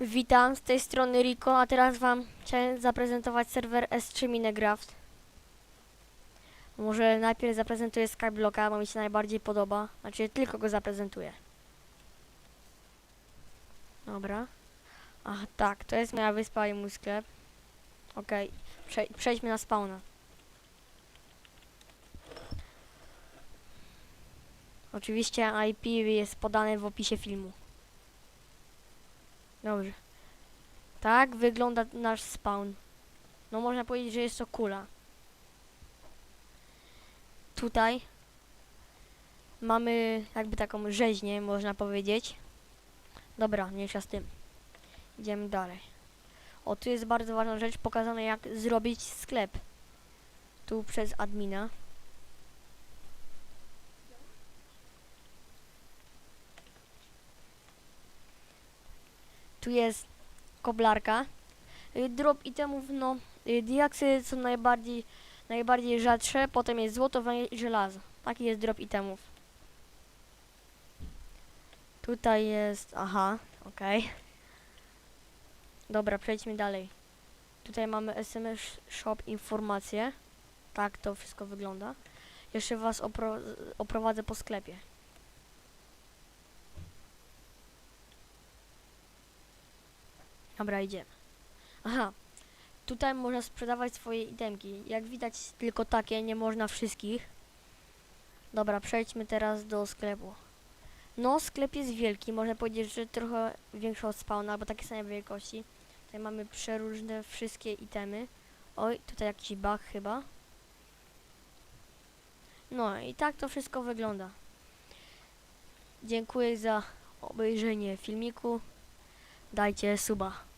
Witam, z tej strony Rico, a teraz wam chciałem zaprezentować serwer S3 Minecraft. Może najpierw zaprezentuję Skyblocka, bo mi się najbardziej podoba. Znaczy, tylko go zaprezentuję. Dobra. Ach, tak, to jest moja wyspa i mój sklep. Okej, prze przejdźmy na spawna. Oczywiście IP jest podane w opisie filmu. Dobrze. Tak wygląda nasz spawn. No można powiedzieć, że jest to kula. Tutaj mamy jakby taką rzeźnię, można powiedzieć. Dobra, mniejsza z tym. Idziemy dalej. O, tu jest bardzo ważna rzecz, pokazane jak zrobić sklep. Tu przez admina. Tu jest koblarka. Y, Drop itemów, no, y, diaksy są najbardziej, najbardziej rzadsze, potem jest złoto, węgiel i żelazo. Taki jest drop itemów. Tutaj jest, aha, okej. Dobra, przejdźmy dalej. Tutaj mamy SMS Shop informacje. Tak to wszystko wygląda. Jeszcze was opro oprowadzę po sklepie. Dobra, idziemy. Aha, tutaj można sprzedawać swoje itemki. Jak widać, tylko takie, nie można wszystkich. Dobra, przejdźmy teraz do sklepu. No, sklep jest wielki, można powiedzieć, że trochę większy od spawna, albo takie same wielkości. Tutaj mamy przeróżne wszystkie itemy. Oj, tutaj jakiś bug chyba. No i tak to wszystko wygląda. Dziękuję za obejrzenie filmiku. Dajcie suba.